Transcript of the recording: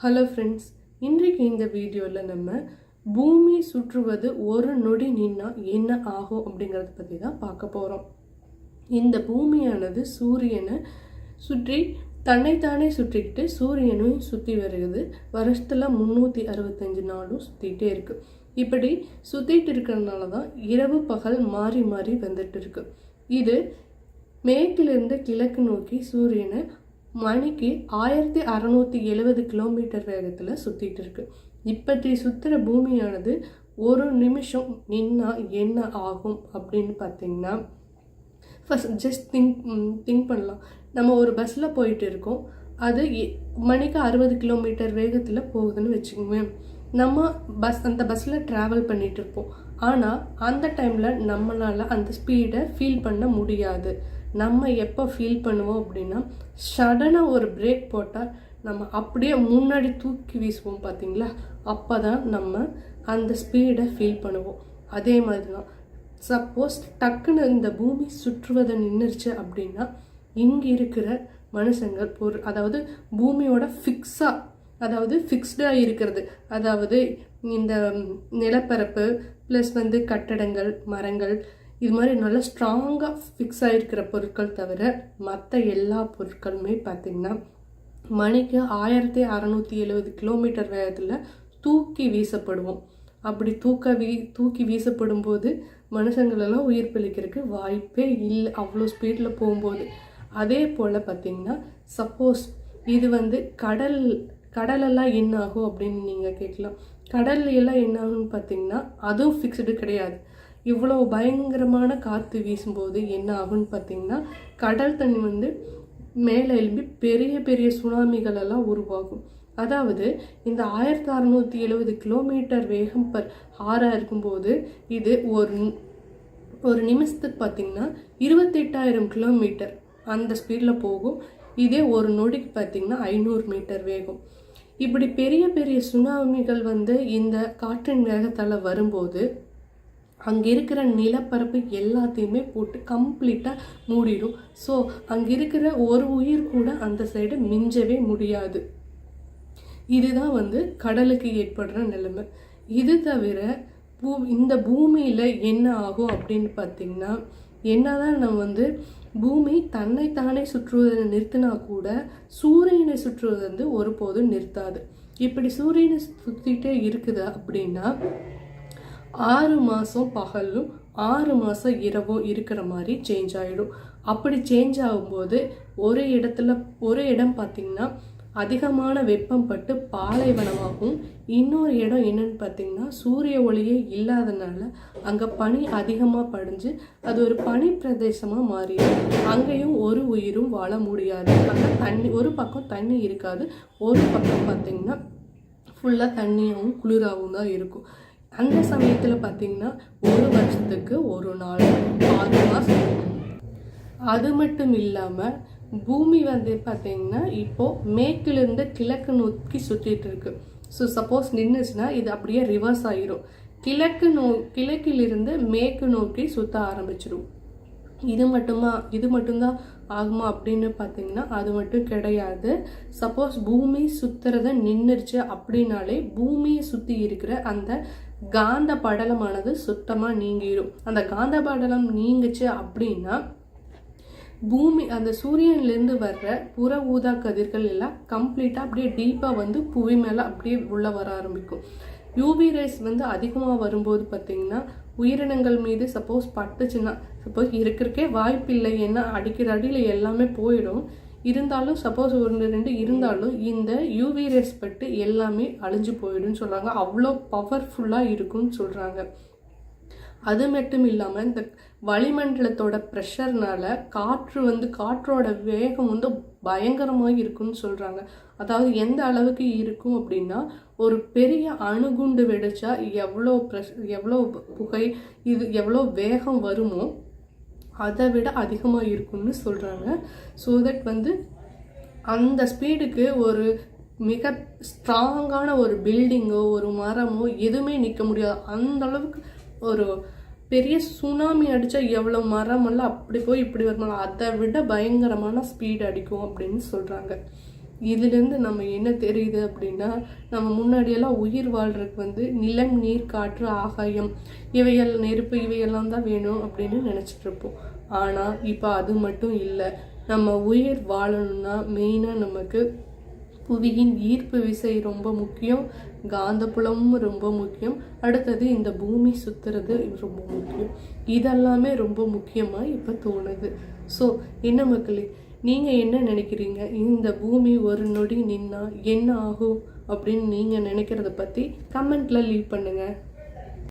Hello friends இன்றைக்கு இந்த வீடியோவில் நம்ம பூமி சுற்றுவது ஒரு நொடி நின்னா என்ன ஆகும் அப்படிங்கிறத பற்றி தான் பார்க்க போகிறோம் இந்த பூமியானது சூரியனை சுற்றி தன்னைத்தானே சுற்றிக்கிட்டு சூரியனையும் சுற்றி வருகிறது. வருஷத்தில் முந்நூற்றி அறுபத்தஞ்சு நாளும் சுற்றிக்கிட்டே இருக்குது இப்படி சுற்றிட்டு இருக்கிறதுனால தான் இரவு பகல் மாறி மாறி வந்துட்டு இருக்கு. இது மேற்கிலிருந்து கிழக்கு நோக்கி சூரியனை மணிக்கு ஆயிரத்தி அறநூற்றி எழுபது கிலோமீட்டர் வேகத்தில் சுற்றிட்டு இருக்கு. இப்படி சுற்றுற பூமியானது ஒரு நிமிஷம் நின்னா என்ன ஆகும் அப்படின்னு பார்த்தீங்கன்னா ஃபஸ்ட் ஜஸ்ட் திங்க் திங்க் பண்ணலாம். நம்ம ஒரு பஸ்ஸில் போயிட்டு இருக்கோம். அது எ- மணிக்கு அறுபது கிலோமீட்டர் வேகத்தில் போகுதுன்னு வச்சுக்கோங்க. நம்ம பஸ் அந்த பஸ்ஸில் ட்ராவல் பண்ணிகிட்டு இருப்போம். ஆனால் அந்த டைமில் நம்மளால் அந்த ஸ்பீடை ஃபீல் பண்ண முடியாது. நம்ம எப்போ ஃபீல் பண்ணுவோம் அப்படின்னா சடனாக ஒரு பிரேக் போட்டால் நம்ம அப்படியே முன்னாடி தூக்கி வீசுவோம் பார்த்தீங்களா அப்போ தான் நம்ம அந்த ஸ்பீடை ஃபீல் பண்ணுவோம். அதே மாதிரி தான் சப்போஸ் டக்குன்னு இந்த பூமி சுற்றுவதை நின்றுச்சு அப்படின்னா இங்கே இருக்கிற மனுஷங்கள் ஒரு அதாவது பூமியோட ஃபிக்ஸாக அதாவது ஃபிக்ஸ்டாக இருக்கிறது. அதாவது இந்த நிலப்பரப்பு ப்ளஸ் வந்து கட்டடங்கள் மரங்கள் இது மாதிரி நல்லா ஸ்ட்ராங்காக ஃபிக்ஸ் ஆகிருக்கிற பொருட்கள் தவிர மற்ற எல்லா பொருட்களுமே பார்த்திங்கன்னா மணிக்கு ஆயிரத்தி அறநூற்றி எழுபது கிலோமீட்டர் வேகத்தில் தூக்கி வீசப்படுவோம். அப்படி தூக்க வீ தூக்கி வீசப்படும் போது மனுஷங்களெல்லாம் உயிர் பிழைக்கிறதுக்கு வாய்ப்பே இல்லை அவ்வளோ ஸ்பீடில் போகும்போது. அதே போல் பார்த்திங்கன்னா சப்போஸ் இது வந்து கடல் கடலெல்லாம் என்ன ஆகும் அப்படின்னு நீங்கள் கேட்கலாம். கடல் எல்லாம் என்ன ஆகும்னு பார்த்தீங்கன்னா அதுவும் ஃபிக்ஸ்டு கிடையாது. இவ்வளோ பயங்கரமான காற்று வீசும்போது என்ன ஆகும்னு பார்த்தீங்கன்னா கடல் தண்ணி வந்து மேலே எழும்பி பெரிய பெரிய சுனாமிகள் எல்லாம் உருவாகும். அதாவது இந்த ஆயிரத்தி அறநூற்றி எழுபது கிலோமீட்டர் வேகம் பர் ஆறாக இருக்கும்போது இது ஒரு ஒரு நிமிஷத்துக்கு பார்த்தீங்கன்னா இருபத்தெட்டாயிரம் கிலோமீட்டர் அந்த ஸ்பீடில் போகும். இதே ஒரு நொடிக்கு பார்த்தீங்கன்னா ஐநூறு மீட்டர் வேகம். இப்படி பெரிய பெரிய சுனாமிகள் வந்து இந்த காற்றின் வேகத்தால் வரும்போது அங்கே இருக்கிற நிலப்பரப்பு எல்லாத்தையுமே போட்டு கம்ப்ளீட்டாக மூடிடும். ஸோ அங்கே இருக்கிற ஒரு உயிர் கூட அந்த சைடு மிஞ்சவே முடியாது. இதுதான் வந்து கடலுக்கு ஏற்படுற நிலைமை. இது தவிர பூ இந்த பூமியில் என்ன ஆகும் அப்படின்னு பார்த்திங்கன்னா என்னதான் நம்ம வந்து பூமி தன்னைத்தானே சுற்றுவதை நிறுத்தினா கூட சூரியனை சுற்றுவது வந்து ஒருபோதும் நிறுத்தாது. இப்படி சூரியனை சுற்றிட்டே இருக்குது அப்படின்னா ஆறு மாதம் பகலும் ஆறு மாதம் இரவும் இருக்கிற மாதிரி சேஞ்ச் ஆகிடும் அப்படி சேஞ்ச் ஆகும்போது ஒரு இடத்துல ஒரு இடம் பார்த்திங்கன்னா அதிகமான வெப்பம் பட்டு பாலைவனமாகும் இன்னொரு இடம் என்னன்னு பார்த்திங்கன்னா சூரிய ஒளியே இல்லாதனால அங்கே பனி அதிகமாக படிஞ்சு அது ஒரு பனி பிரதேசமாக மாறிடும். அங்கேயும் ஒரு உயிரும் வாழ முடியாது. அங்கே தண்ணி ஒரு பக்கம் தண்ணி இருக்காது. ஒரு பக்கம் பார்த்திங்கன்னா ஃபுல்லாக தண்ணியாகவும் குளிராகவும் தான் இருக்கும். அந்த சமயத்தில் பார்த்தீங்கன்னா ஒரு வருஷத்துக்கு ஒரு நாள் ஆறு மாதம் அது மட்டும் இல்லாமல் பூமி வந்து பார்த்தீங்கன்னா இப்போது மேற்கிலிருந்து கிழக்கு நோக்கி சுற்றிட்டு இருக்கு. ஸோ சப்போஸ் நின்றுச்சுன்னா இது அப்படியே ரிவர்ஸ் ஆயிரும். கிழக்கு நோ கிழக்கிலிருந்து மேற்கு நோக்கி சுற்ற ஆரம்பிச்சிடும் இது மட்டுமா இது மட்டும்தான் ஆகுமா அப்படின்னு பார்த்தீங்கன்னா அது மட்டும் கிடையாது. சப்போஸ் பூமி சுத்துறத நின்றுச்சு அப்படின்னாலே பூமியை சுற்றி இருக்கிற அந்த காந்த படலமானது சுத்தமாக நீங்கிடும் அந்த காந்த படலம் நீங்குச்சு அப்படின்னா பூமி அந்த சூரியன்லேருந்து வர்ற புற ஊதா கதிர்கள் எல்லாம் கம்ப்ளீட்டாக அப்படியே டீப்பாக வந்து புவி மேலே அப்படியே உள்ளே வர ஆரம்பிக்கும். யூவி ரேஸ் வந்து அதிகமாக வரும்போது பார்த்தீங்கன்னா உயிரினங்கள் மீது சப்போஸ் பட்டுச்சுன்னா சப்போஸ் இருக்கிறக்கே வாய்ப்பு இல்லை ஏன்னா அடிக்கிற அடியில் எல்லாமே போயிடும். இருந்தாலும் சப்போஸ் ஒன்று ரெண்டு இருந்தாலும் இந்த யூவி ரேஸ் பட்டு எல்லாமே அழிஞ்சு போயிடும்னு சொல்கிறாங்க அவ்வளோ பவர்ஃபுல்லாக இருக்கும்னு சொல்கிறாங்க அது மட்டும் இல்லாமல் இந்த வளிமண்டலத்தோட ப்ரெஷர்னால காற்று வந்து காற்றோட வேகம் வந்து பயங்கரமாக இருக்கும்னு சொல்கிறாங்க அதாவது எந்த அளவுக்கு இருக்கும் அப்படின்னா ஒரு பெரிய அணுகுண்டு வெடிச்சா எவ்வளோ ப்ரெஷ் எவ்வளோ புகை இது எவ்வளோ வேகம் வருமோ அதை விட அதிகமாக இருக்கும்னு சொல்கிறாங்க ஸோ தட் வந்து அந்த ஸ்பீடுக்கு ஒரு மிக ஸ்ட்ராங்கான ஒரு பில்டிங்கோ ஒரு மரமோ எதுவுமே நிற்க முடியாது. அந்த அளவுக்கு ஒரு பெரிய சுனாமி அடித்தா எவ்வளோ மரமெல்லாம் அப்படி போய் இப்படி வருமா அதை விட பயங்கரமான ஸ்பீடு அடிக்கும் அப்படின்னு சொல்கிறாங்க இதுலேருந்து நம்ம என்ன தெரியுது அப்படின்னா நம்ம முன்னாடியெல்லாம் உயிர் வாழ்கிறதுக்கு வந்து நிலம் நீர் காற்று ஆகாயம் இவையெல்லாம் நெருப்பு இவையெல்லாம் தான் வேணும் அப்படின்னு நினச்சிட்ருப்போம். ஆனால் இப்போ அது மட்டும் இல்லை. நம்ம உயிர் வாழணும்னா மெயினாக நமக்கு புவியின் ஈர்ப்பு விசை ரொம்ப முக்கியம் காந்தப்புலமும் ரொம்ப முக்கியம். அடுத்தது இந்த பூமி சுத்துறது ரொம்ப முக்கியம். இதெல்லாமே ரொம்ப முக்கியமாக இப்போ தோணுது. ஸோ என்ன மக்களே நீங்கள் என்ன நினைக்கிறீங்க? இந்த பூமி ஒரு நொடி நின்னா என்ன ஆகும் அப்படின்னு நீங்கள் நினைக்கிறத பற்றி கமெண்ட்டில் லீவ் பண்ணுங்கள்